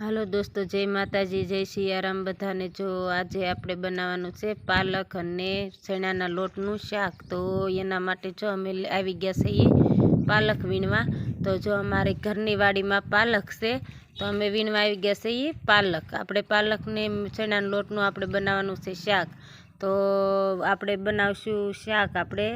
હાલો દોસ્તો, જય માતાજી, જય સિયારામ બધાને જો આજે આપણે બનાવવાનું છે પાલક અને શેણાના લોટનું શાક. તો એના માટે જો અમે આવી ગયા છીએ પાલક વીણવા. તો જો અમારે ઘરની વાડીમાં પાલક છે, તો અમે વીણવા આવી ગયા છીએ પાલક. આપણે પાલકને શેણાના લોટનું આપણે બનાવવાનું છે શાક. તો આપણે બનાવશું શાક આપણે.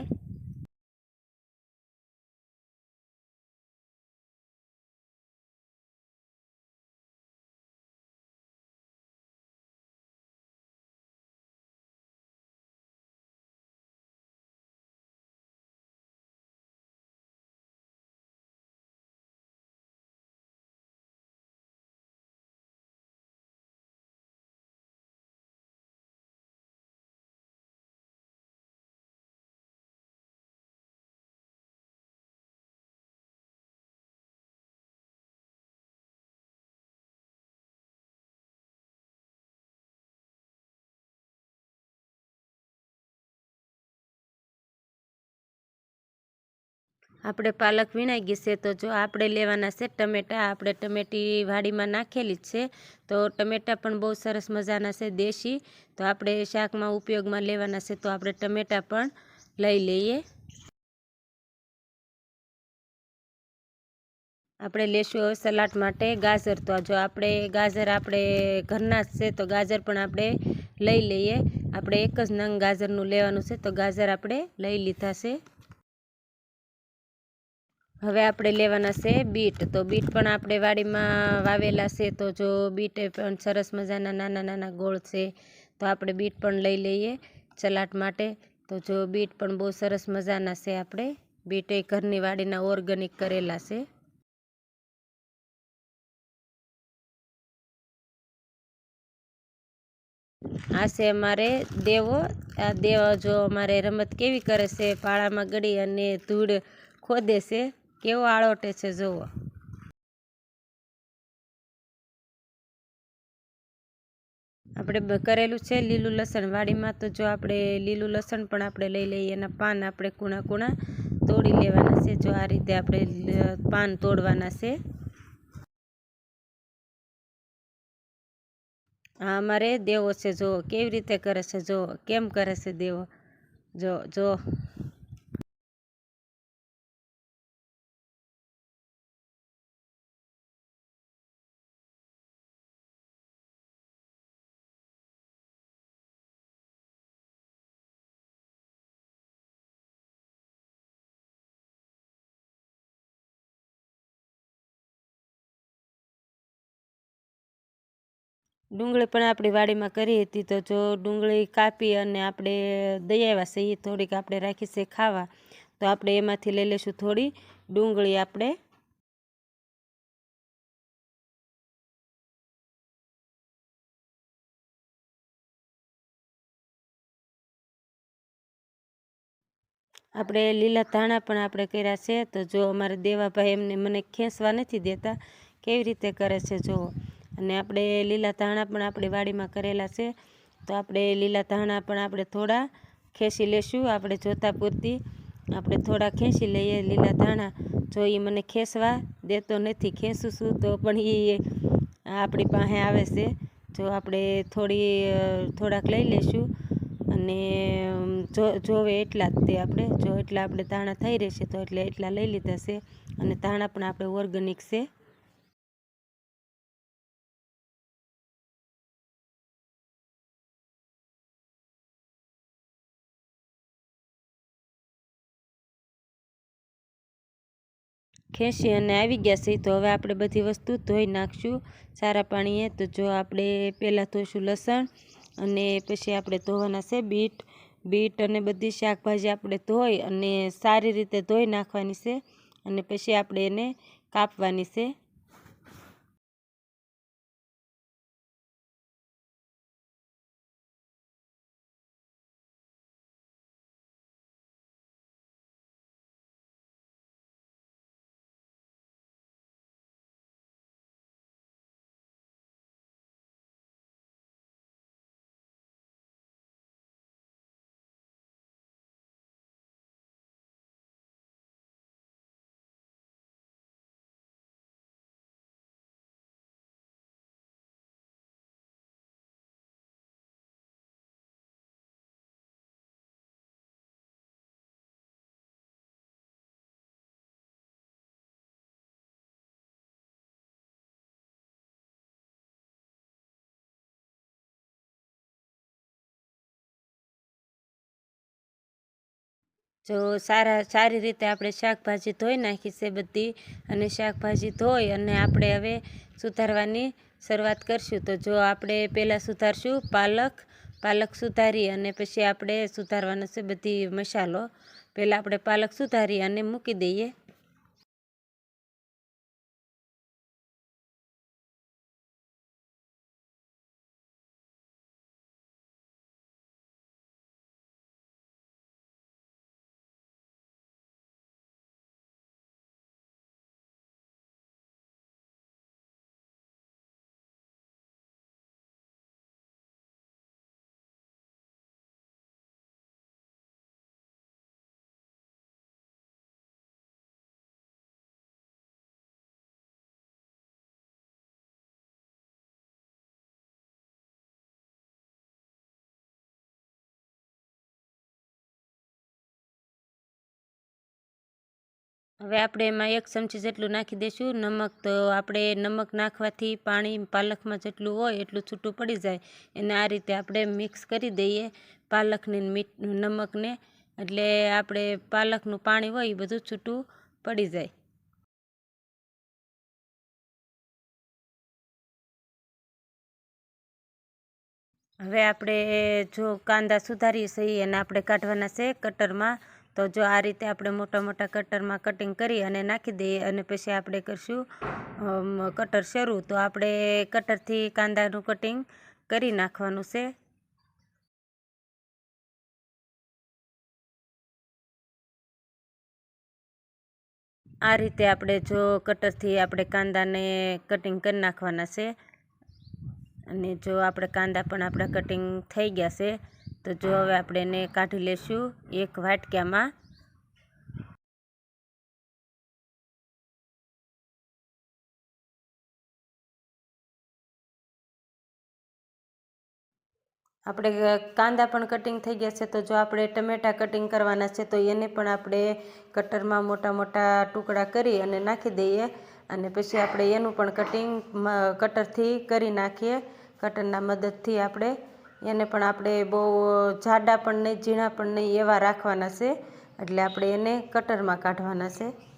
આપણે પાલક વીણાઈ ગઈ છે, તો જો આપણે લેવાના છે ટમેટાં, આપણે ટમેટી વાડીમાં નાખેલી જ છે. તો ટમેટાં પણ બહુ સરસ મજાના છે દેશી. તો આપણે શાકમાં ઉપયોગમાં લેવાના છે, તો આપણે ટમેટાં પણ લઈ લઈએ. આપણે લેશું હવે સલાડ માટે ગાજર. તો જો આપણે ગાજર આપણે ઘરના જ છે, તો ગાજર પણ આપણે લઈ લઈએ. આપણે એક જ નંગ ગાજરનું લેવાનું છે, તો ગાજર આપણે લઈ લીધા છે. હવે આપણે લેવાના છે બીટ. તો બીટ પણ આપણે વાડીમાં વાવેલા છે. તો જો બીટ પણ સરસ મજાના નાના નાના ગોળ છે. તો આપણે બીટ પણ લઈ લઈએ ચલાટ માટે. તો જો બીટ પણ બહુ સરસ મજાના છે આપણે. બીટ એ ઘરની વાડીના ઓર્ગેનિક કરેલા છે. આ છે અમારે દેવો. આ દેવો જો અમારે રમત કેવી કરે છે? પાળામાં ગળી અને ધૂળ ખોદે છે. કેવો આળોટે છે જુઓ આપણે કરેલું છે લીલું લસણ. વાડીમાં તો જો આપણે લીલું લસણ પણ આપણે લઈ લઈએ, એના પાન આપણે કૂણા કૂણા તોડી લેવાના છે. જો આ રીતે આપણે પાન તોડવાના છે. આ અમારે દેવો છે જો કેવી રીતે કરે છે જો કેમ કરે છે દેવો? જો જો. ડુંગળી પણ આપણી વાડીમાં કરી હતી તો જો ડુંગળી કાપી અને આપણે દઈ આવ્યા છે થોડીક આપણે રાખી છે ખાવા, તો આપણે એમાંથી લઈ લઈશું થોડી ડુંગળી આપણે. આપણે લીલા ધાણા પણ આપણે કર્યા છે, તો જો અમારે દેવાભાઈ એમને મને ખેંચવા નથી દેતા, કેવી રીતે કરે છે જુઓ. અને આપણે લીલા ધાણા પણ આપણી વાડીમાં કરેલા છે. તો આપણે લીલા ધાણા પણ આપણે થોડા ખેંચી લેશું, આપણે જોતા પૂરતી. આપણે થોડા ખેંચી લઈએ લીલા ધાણા. જો એ મને ખેંચવા દેતો નથી, ખેંચું તો પણ એ આપણી પાસે આવે છે. જો આપણે થોડી, થોડાક લઈ લઈશું અને જો, જોવે એટલા જ તે આપણે. જો એટલા આપણે ધાણા થઈ રહેશે તો એટલે એટલા લઈ લીધા છે. અને ધાણા પણ આપણે ઓર્ગેનિક છે. ખેંચી અને આવી ગયા છે. તો હવે આપણે બધી વસ્તુ ધોઈ નાખશું સારા પાણીએ. તો જો આપણે પહેલાં ધોઈશું લસણ અને પછી આપણે ધોવાના છે બીટ. બીટ અને બધી શાકભાજી આપણે ધોઈ અને સારી રીતે ધોઈ નાખવાની છે અને પછી આપણે એને કાપવાની છે. જો સારા, સારી રીતે આપણે શાકભાજી ધોઈ નાખી છે બધી અને શાકભાજી ધોઈ અને આપણે હવે સુધારવાની શરૂઆત કરશું. તો જો આપણે પહેલાં સુધારશું પાલક પાલક સુધારી અને પછી આપણે સુધારવાનો છે બધી મસાલો. પહેલાં આપણે પાલક સુધારી અને મૂકી દઈએ. હવે આપણે એમાં એક ચમચી જેટલું નાખી દઈશું. નમક તો આપણે નમક નાખવાથી પાણી પાલકમાં જેટલું હોય એટલું છૂટું પડી જાય. એને આ રીતે આપણે મિક્સ કરી દઈએ પાલકને મીઠ નમકને. એટલે આપણે પાલકનું પાણી હોય એ બધું છૂટું પડી જાય. હવે આપણે જો કાંદા સુધારીએ છીએ એને આપણે કાઢવાના છે કટરમાં. તો જો આ રીતે આપણે મોટા મોટા કટરમાં કટિંગ કરી અને નાખી દઈએ અને પછી આપણે કરશું કટર શરૂ. તો આપણે કટરથી કાંદાનું કટિંગ કરી નાખવાનું છે. આ રીતે આપણે જો કટરથી આપણે કાંદાને કટિંગ કરી નાખવાના છે. અને જો આપણે કાંદા પણ આપણા કટિંગ થઈ ગયા છે તો જો હવે આપણે એને કાઢી લેશું એક વાટક્યામાં આપણે કાંદા પણ કટિંગ થઈ ગયા છે તો જો આપણે ટમેટાં કટિંગ કરવાના છે તો એને પણ આપણે કટરમાં મોટા મોટા ટુકડા કરી અને નાખી દઈએ. અને પછી આપણે એનું પણ કટિંગ કટરથી કરી નાખીએ. કટરના મદદથી આપણે એને પણ આપણે બહુ જાડા પણ નહીં, ઝીણા પણ નહીં એવા રાખવાના છે. એટલે આપણે એને કટરમાં કાઢવાના છે.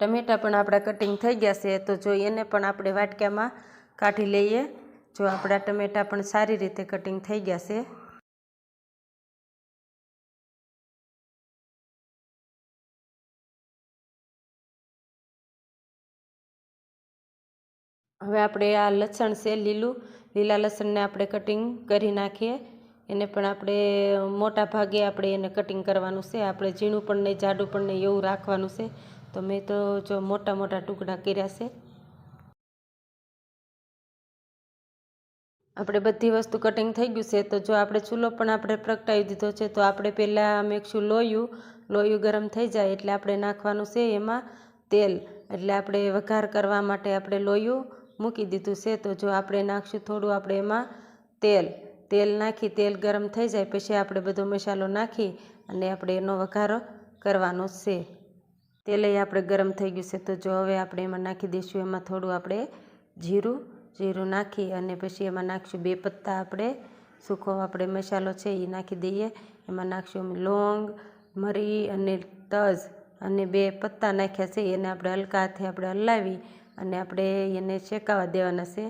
ટમેટાં પણ આપણા કટિંગ થઈ ગયા છે, તો જો એને પણ આપણે વાટક્યામાં કાઢી લઈએ. જો આપણા ટમેટાં પણ સારી રીતે કટિંગ થઈ ગયા છે. હવે આપણે આ લસણ છે, લીલું. લીલા લસણને આપણે કટિંગ કરી નાખીએ. એને પણ આપણે મોટા ભાગે આપણે એને કટિંગ કરવાનું છે. આપણે ઝીણું પણ નહીં, જાડું પણ નહીં, એવું રાખવાનું છે. તો મેં તો જો મોટા મોટા ટુકડા કર્યા છે. આપણે બધી વસ્તુ કટિંગ થઈ ગયું છે, તો જો આપણે ચૂલો પણ આપણે પ્રગટાવી દીધો છે, તો આપણે પહેલાં મેકશું લોયું લોયું ગરમ થઈ જાય એટલે આપણે નાખવાનું છે એમાં તેલ. એટલે આપણે વઘાર કરવા માટે આપણે લોયું મૂકી દીધું છે, તો જો આપણે નાખશું થોડું આપણે એમાં તેલ. તેલ નાખી, તેલ ગરમ થઈ જાય, પછી આપણે બધો મસાલો નાખી અને આપણે એનો વઘારો કરવાનો છે. તેલ આપણે ગરમ થઈ ગયું છે. તો જો હવે આપણે એમાં નાખી દઈશું. એમાં થોડું આપણે જીરું જીરું નાખી અને પછી એમાં નાખીશું બે પત્તા આપણે સૂકો આપણે મસાલો છે એ નાખી દઈએ. એમાં નાખીશું લોંગ, મરી અને તજ અને બે પત્તા નાખ્યા છે. એને આપણે હલકા હાથે આપણે હલાવી અને આપણે એને શેકાવા દેવાના છે.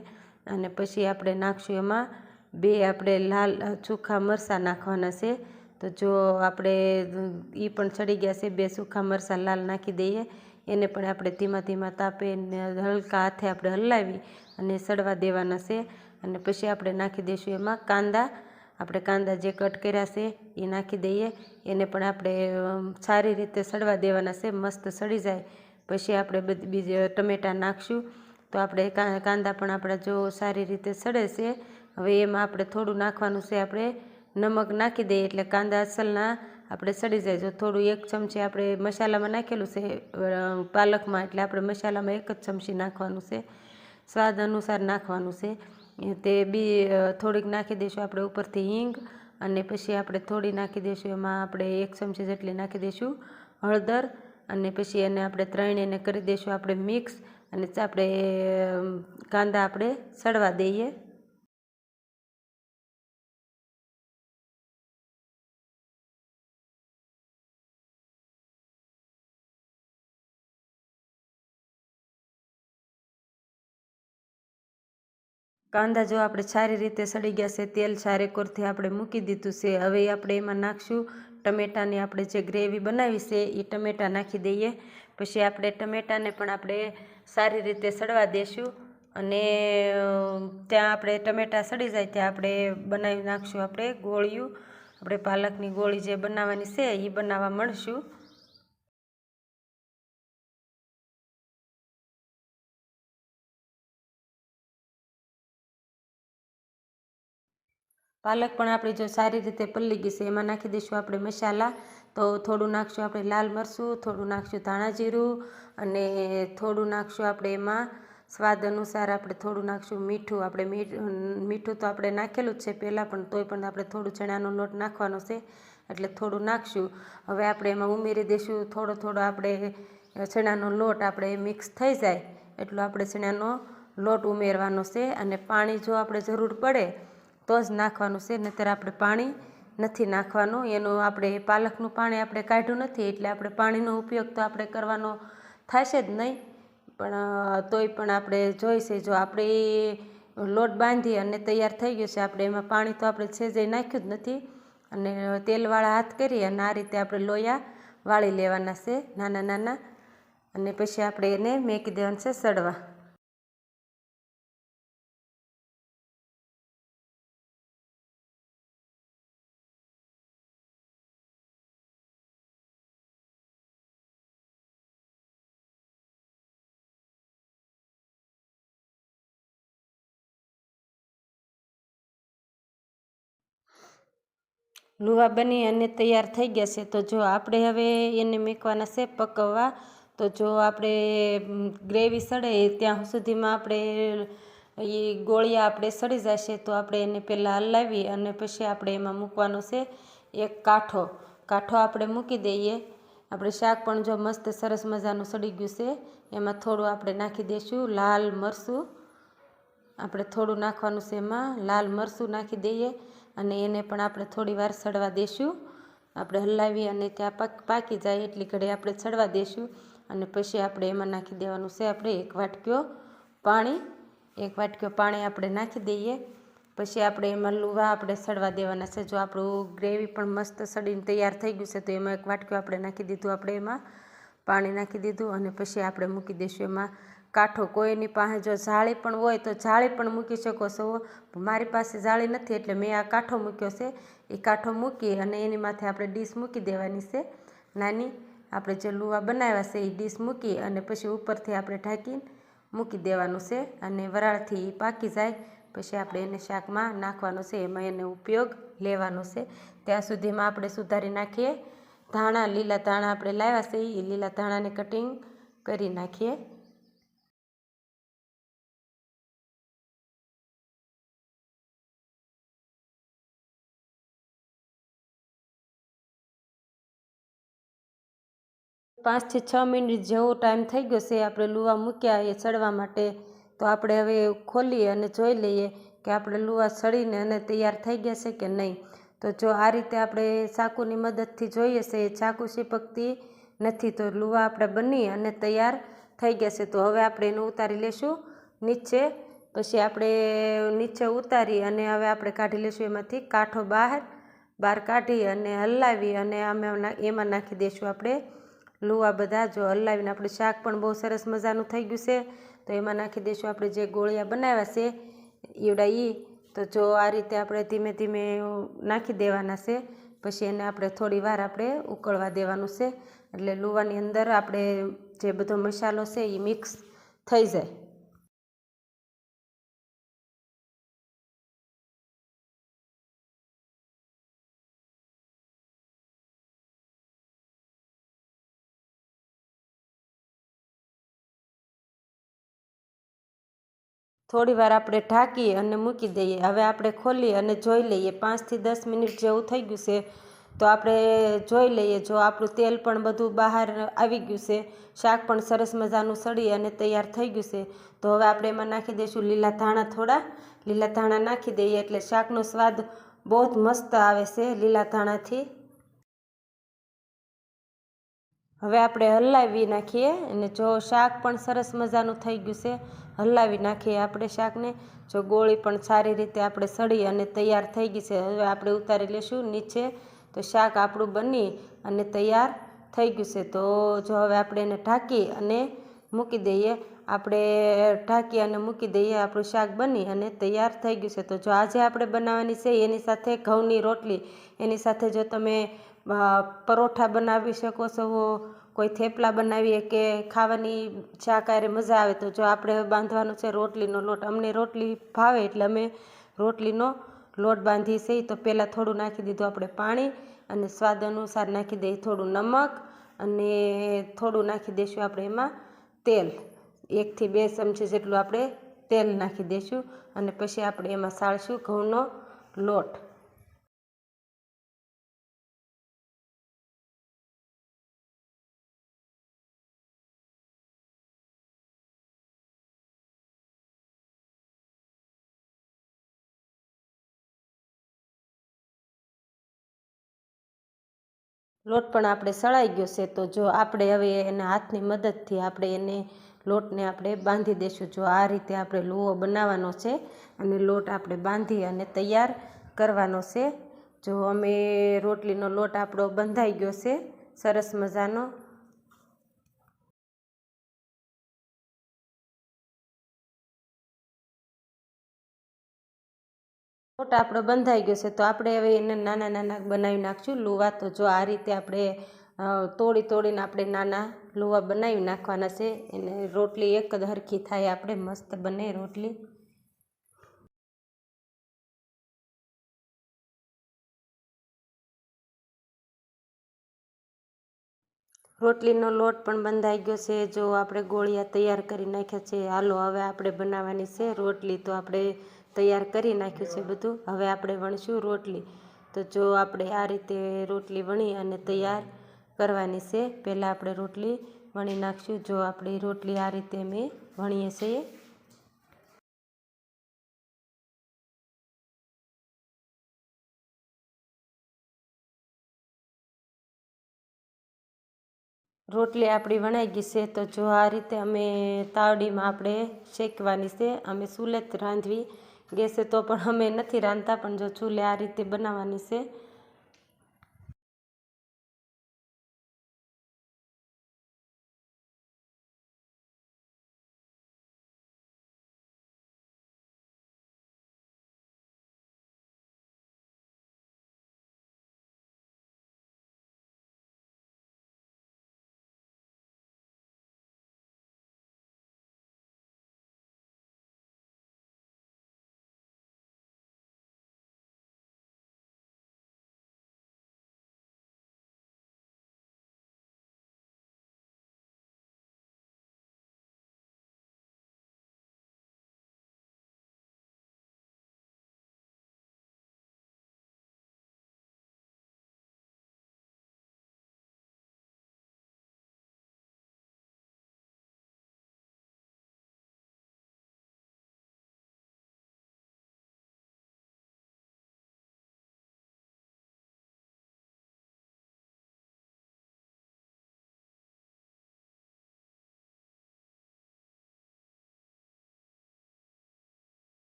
અને પછી આપણે નાખીશું એમાં બે આપણે લાલ ચોખ્ખા મરચાં નાખવાના છે. તો જો આપણે એ પણ ચડી ગયા છે, બે સૂકા મરચાં લાલ નાખી દઈએ. એને પણ આપણે ધીમા ધીમા તાપે હલકા હાથે આપણે હલાવી અને સડવા દેવાના છે. અને પછી આપણે નાખી દઈશું એમાં કાંદા. આપણે કાંદા જે કટ કર્યા છે એ નાખી દઈએ. એને પણ આપણે સારી રીતે સડવા દેવાના છે, મસ્ત સડી જાય. પછી આપણે બીજે ટમેટાં નાખશું. તો આપણે કાંદા પણ આપણા જો સારી રીતે સડે છે, હવે એમાં આપણે થોડું નાખવાનું છે આપણે. નમક નાખી દઈએ એટલે કાંદા અસલના આપણે સડી જાય. જો થોડું એક ચમચી આપણે મસાલામાં નાખેલું છે પાલકમાં એટલે આપણે મસાલામાં એક જ ચમચી નાખવાનું છે. સ્વાદ અનુસાર નાખવાનું છે. તે બી થોડીક નાખી દઈશું આપણે ઉપરથી હિંગ અને પછી આપણે થોડી નાખી દઈશું એમાં આપણે એક ચમચી જેટલી નાખી દઈશું હળદર અને પછી એને આપણે ત્રણેયને કરી દઈશું આપણે મિક્સ અને આપણે કાંદા આપણે સડવા દઈએ. કાંદા જો આપણે સારી રીતે સડી ગયા છે, તેલ ચારેકોરથી આપણે મૂકી દીધું છે. હવે આપણે એમાં નાખશું ટમેટાની આપણે જે ગ્રેવી બનાવી છે, એ ટમેટા નાખી દઈએ. પછી આપણે ટમેટાને પણ આપણે સારી રીતે સડવા દઈશું અને ત્યાં આપણે ટમેટાં સડી જાય ત્યાં આપણે બનાવી નાખશું આપણે ગોળિયું. આપણે પાલકની ગોળી જે બનાવવાની છે, એ બનાવવા મળશું. પાલક પણ આપણી જો સારી રીતે પલ્લી ગઈ છે, એમાં નાખી દઈશું આપણે મસાલા. તો થોડું નાખશું આપણે લાલ મરચું, થોડું નાખશું ધાણા જીરું અને થોડું નાખશું આપણે એમાં સ્વાદ અનુસાર આપણે થોડું નાખશું મીઠું. આપણે મીઠું તો આપણે નાખેલું જ છે પહેલાં, પણ તોય પણ આપણે થોડું ચણાનો લોટ નાખવાનો છે, એટલે થોડું નાખશું. હવે આપણે એમાં ઉમેરી દઈશું, થોડો થોડો આપણે ચણાનો લોટ આપણે મિક્સ થઈ જાય, એટલો આપણે ચણાનો લોટ ઉમેરવાનો છે. અને પાણી જો આપણે જરૂર પડે તો જ નાખવાનું છે, નહીતર આપણે પાણી નથી નાખવાનું. એનું આપણે પાલકનું પાણી આપણે કાઢ્યું નથી, એટલે આપણે પાણીનો ઉપયોગ તો આપણે કરવાનો થશે જ નહીં. પણ તોય પણ આપણે જોઈશે જો આપણે લોટ બાંધી અને તૈયાર થઈ ગયો છે, આપણે એમાં પાણી તો આપણે છે જે નાખ્યું જ નથી. અને તેલવાળા હાથ કરી અને આ રીતે આપણે લોયા વાળી લેવાના છે નાના નાના અને પછી આપણે એને મેકી દેવાનું છે, સડવા. લુવા બની અને તૈયાર થઈ ગયા છે. તો જો આપણે હવે એને મેકવાના છે પકવવા, તો જો આપણે ગ્રેવી સડે ત્યાં સુધીમાં આપણે એ ગોળિયા આપણે સડી જશે, તો આપણે એને પહેલાં હલાવી અને પછી આપણે એમાં મૂકવાનો છે એક કાંઠો. કાંઠો આપણે મૂકી દઈએ. આપણે શાક પણ જો મસ્ત સરસ મજાનું સડી ગયું છે, એમાં થોડું આપણે નાખી દઈશું લાલ મરચું. આપણે થોડું નાખવાનું છે એમાં, લાલ મરચું નાખી દઈએ અને એને પણ આપણે થોડી વાર સડવા દઈશું આપણે હલાવી અને ત્યાં પાક, પાકી જાય એટલી ઘડી આપણે સડવા દઈશું અને પછી આપણે એમાં નાખી દેવાનું છે આપણે એક વાટક્યો પાણી. એક વાટક્યો પાણી આપણે નાખી દઈએ, પછી આપણે એમાં લુવા આપણે સડવા દેવાના છે. જો આપણું ગ્રેવી પણ મસ્ત સડીને તૈયાર થઈ ગયું છે, તો એમાં એક વાટક્યો આપણે નાખી દીધું આપણે એમાં પાણી નાખી દીધું અને પછી આપણે મૂકી દઈશું એમાં કાંઠો કોઈની પાસે જો જાળી પણ હોય તો જાળી પણ મૂકી શકો છો. મારી પાસે જાળી નથી એટલે મેં આ કાંઠો મૂક્યો છે. એ કાંઠો મૂકી અને એની માથે આપણે ડીશ મૂકી દેવાની છે. નાની, આપણે જે લુવા બનાવ્યા છે એ ડીશ મૂકી અને પછી ઉપરથી આપણે ઢાંકીને મૂકી દેવાનું છે અને વરાળથી એ પાકી જાય. પછી આપણે એને શાકમાં નાખવાનું છે. એમાં એને ઉપયોગ લેવાનો છે. ત્યાં સુધીમાં આપણે સુધારી નાખીએ. ધાણા, લીલા ધાણા આપણે લાવ્યા છે. એ લીલા ધાણાને કટિંગ કરી નાખીએ. પાંચથી છ મિનિટ જેવો ટાઈમ થઈ ગયો છે આપણે લુવા મૂક્યા એ સડવા માટે, તો આપણે હવે ખોલીએ અને જોઈ લઈએ કે આપણે લુવા સડીને અને તૈયાર થઈ ગયા છે કે નહીં. તો જો આ રીતે આપણે ચાકુની મદદથી જોઈએ છે, એ ચાકુ શીપકતી નથી, તો લુવા આપણે બની અને તૈયાર થઈ ગયા છે. તો હવે આપણે એને ઉતારી લેશું નીચે, પછી આપણે નીચે ઉતારી અને હવે આપણે કાઢી લઈશું એમાંથી કાંઠો બહાર બહાર કાઢી અને હલાવી અને અમે એમાં નાખી દઈશું આપણે લુવા બધા જો હલાવીને આપણે શાક પણ બહુ સરસ મજાનું થઈ ગયું છે. તો એમાં નાખી દઈશું આપણે જે ગોળિયા બનાવ્યા છે, ઈવડા ઈ, તો જો આ રીતે આપણે ધીમે ધીમે નાખી દેવાના છે. પછી એને આપણે થોડી વાર આપણે ઉકળવા દેવાનું છે. એટલે લુવાની અંદર આપણે જે બધો મસાલો છે એ મિક્સ થઈ જાય. થોડી વાર આપણે ઢાંકી અને મૂકી દઈએ. હવે આપણે ખોલી અને જોઈ લઈએ. પાંચથી દસ મિનિટ જેવું થઈ ગયું છે. તો આપણે જોઈ લઈએ. જો આપણું તેલ પણ બધું બહાર આવી ગયું છે. શાક પણ સરસ મજાનું સડી અને તૈયાર થઈ ગયું છે. તો હવે આપણે એમાં નાખી દઈશું લીલા ધાણા થોડા. લીલા ધાણા નાખી દઈએ એટલે શાકનો સ્વાદ બહુ જ મસ્ત આવે છે લીલા ધાણાથી. હવે આપણે હલાવી નાખીએ અને જો શાક પણ સરસ મજાનું થઈ ગયું છે, હલાવી નાખીએ આપણે શાકને. જો ગોળી પણ સારી રીતે આપણે સળી અને તૈયાર થઈ ગઈ છે, હવે આપણે ઉતારી લઈશું નીચે. તો શાક આપણું બની અને તૈયાર થઈ ગયું છે. તો જો હવે આપણે એને ઢાંકી અને મૂકી દઈએ, આપણે ઢાંકી અને મૂકી દઈએ, આપણું શાક બની અને તૈયાર થઈ ગયું છે. તો જો આજે આપણે બનાવવાની છે, એની સાથે ઘઉંની રોટલી. એની સાથે જો તમે પરોઠા બનાવી શકો છો કોઈ થેપલા બનાવીએ કે ખાવાની શાકાહારી મજા આવે, તો જો આપણે બાંધવાનો છે રોટલીનો લોટ, અમને રોટલી ભાવે એટલે અમે રોટલીનો લોટ બાંધીએ છીએ, તો પહેલાં થોડું નાખી દીધું આપણે પાણી, અને સ્વાદ અનુસાર નાખી દઈએ થોડું નમક, અને થોડું નાખી દઈશું આપણે એમાં તેલ, એકથી બે ચમચી જેટલું આપણે તેલ નાખી દઈશું, અને પછી આપણે એમાં સાળશું ઘઉંનો લોટ. લોટ પણ આપણે સળાઈ ગયો છે, તો જો આપણે હવે એના હાથની મદદથી આપણે એને લોટને આપણે બાંધી દઈશું. જો આ રીતે આપણે લુઓ બનાવવાનો છે અને લોટ આપણે બાંધી અને તૈયાર કરવાનો છે. જો અમે રોટલીનો લોટ આપણો બંધાઈ ગયો છે, સરસ મજાનો. લોટ આપણો બંધાઈ ગયો છે, તો આપણે હવે એને નાના નાના બનાવી નાખશું. લુવા તો જો આ રીતે આપણે તોડી તોડીને આપણે નાના લુવા બનાવી નાખવાના છે. એને રોટલી એક જ હરખી થાય, આપણે મસ્ત બને રોટલી. રોટલીનો લોટ પણ બંધાઈ ગયો છે, જો આપણે ગોળિયા તૈયાર કરી નાખ્યા છે. હાલો, હવે આપણે બનાવવાની છે રોટલી. તો આપણે તૈયાર કરી નાખ્યું છે બધું. હવે આપણે વણશું રોટલી. તો જો આપણે આ રીતે રોટલી વણી અને તૈયાર કરવાની છે, પહેલાં આપણે રોટલી વણી નાખશું. જો આપણી રોટલી આ રીતે અમે વણીએ છીએ. રોટલી આપણી વણાઈ ગઈ છે. તો જો આ રીતે અમે તાવડીમાં આપણે શેકવાની છે. અમે સુલેત રાંધવી ગેસે તો પણ અમે નથી રાંધતા પણ જો ચૂલે આ રીતે બનાવવાની છે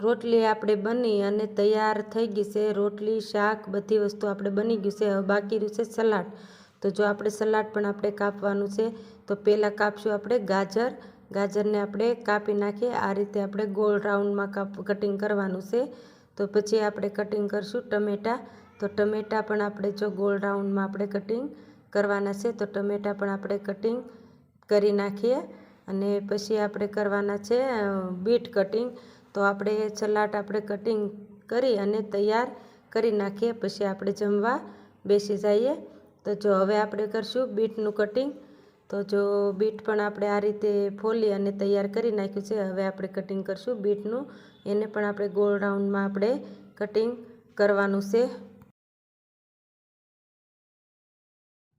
રોટલી આપણે બની અને તૈયાર થઈ ગઈ છે. રોટલી, શાક બધી વસ્તુ આપણે બની ગયું છે. હવે બાકી રહ્યું છે સલાડ. તો જો આપણે સલાડ પણ આપણે કાપવાનું છે, તો પહેલાં કાપશું આપણે ગાજર. ગાજરને આપણે કાપી નાખીએ. આ રીતે આપણે ગોળ રાઉન્ડમાં કાપ, કટિંગ કરવાનું છે. તો પછી આપણે કટિંગ કરશું ટમેટાં. તો ટમેટાં પણ આપણે જો ગોળ રાઉન્ડમાં આપણે કટિંગ કરવાના છે, તો ટમેટાં પણ આપણે કટિંગ કરી નાખીએ. અને પછી આપણે કરવાના છે બીટ કટિંગ. તો આપણે સલાડ આપણે કટિંગ કરી અને તૈયાર કરી નાખીએ. પછી આપણે જમવા બેસી જઈએ. તો જો હવે આપણે કરશું બીટનું કટિંગ તો જો બીટ પણ આપણે આ રીતે ફોલી અને તૈયાર કરી નાખ્યું છે. હવે આપણે કટિંગ કરશું બીટનું. એને પણ આપણે ગોળ રાઉન્ડમાં આપણે કટિંગ કરવાનું છે.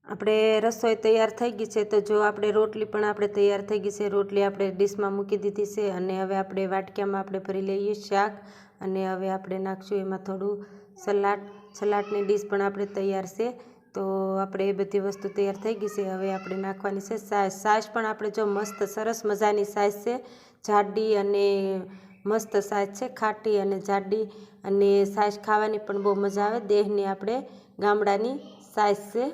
આપણે રસોઈ તૈયાર થઈ ગઈ છે, તો જો આપણે રોટલી પણ આપણે તૈયાર થઈ ગઈ છે, રોટલી આપણે ડીશમાં મૂકી દીધી છે અને હવે આપણે વાટક્યામાં આપણે ભરી લઈએ શાક અને હવે આપણે નાખશું એમાં થોડું સલાડ, સલાડની ડીશ પણ આપણે તૈયાર છે, તો આપણે એ બધી વસ્તુ તૈયાર થઈ ગઈ છે, હવે આપણે નાખવાની છે સાસ. સાસ પણ આપણે જો મસ્ત સરસ મજાની સાસ છે, જાડી અને મસ્ત સાસ છે, ખાટી અને જાડી અને સાસ ખાવાની પણ બહુ મજા આવે, દેહની આપણે ગામડાની સાસ છે.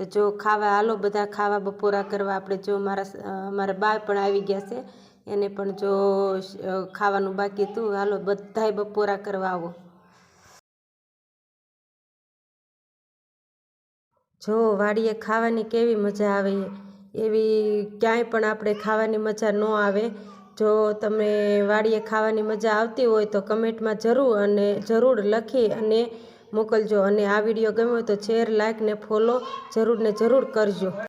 તો જો ખાવા, હાલો બધા ખાવા બપોરા કરવા આપણે જો મારા મારા બા પણ આવી ગયા છે, એને પણ જો ખાવાનું બાકી હતું, હાલો બધાય બપોરા કરવા આવો. જો વાડીએ ખાવાની કેવી મજા આવે, એવી ક્યાંય પણ આપણે ખાવાની મજા ન આવે. જો તમે વાડીએ ખાવાની મજા આવતી હોય તો કમેન્ટમાં જરૂર અને જરૂર લખી અને મોકલજો અને આ વીડિયો ગમ્યો તો શેર લાઇક ને ફોલો જરૂર ને જરૂર કરજો.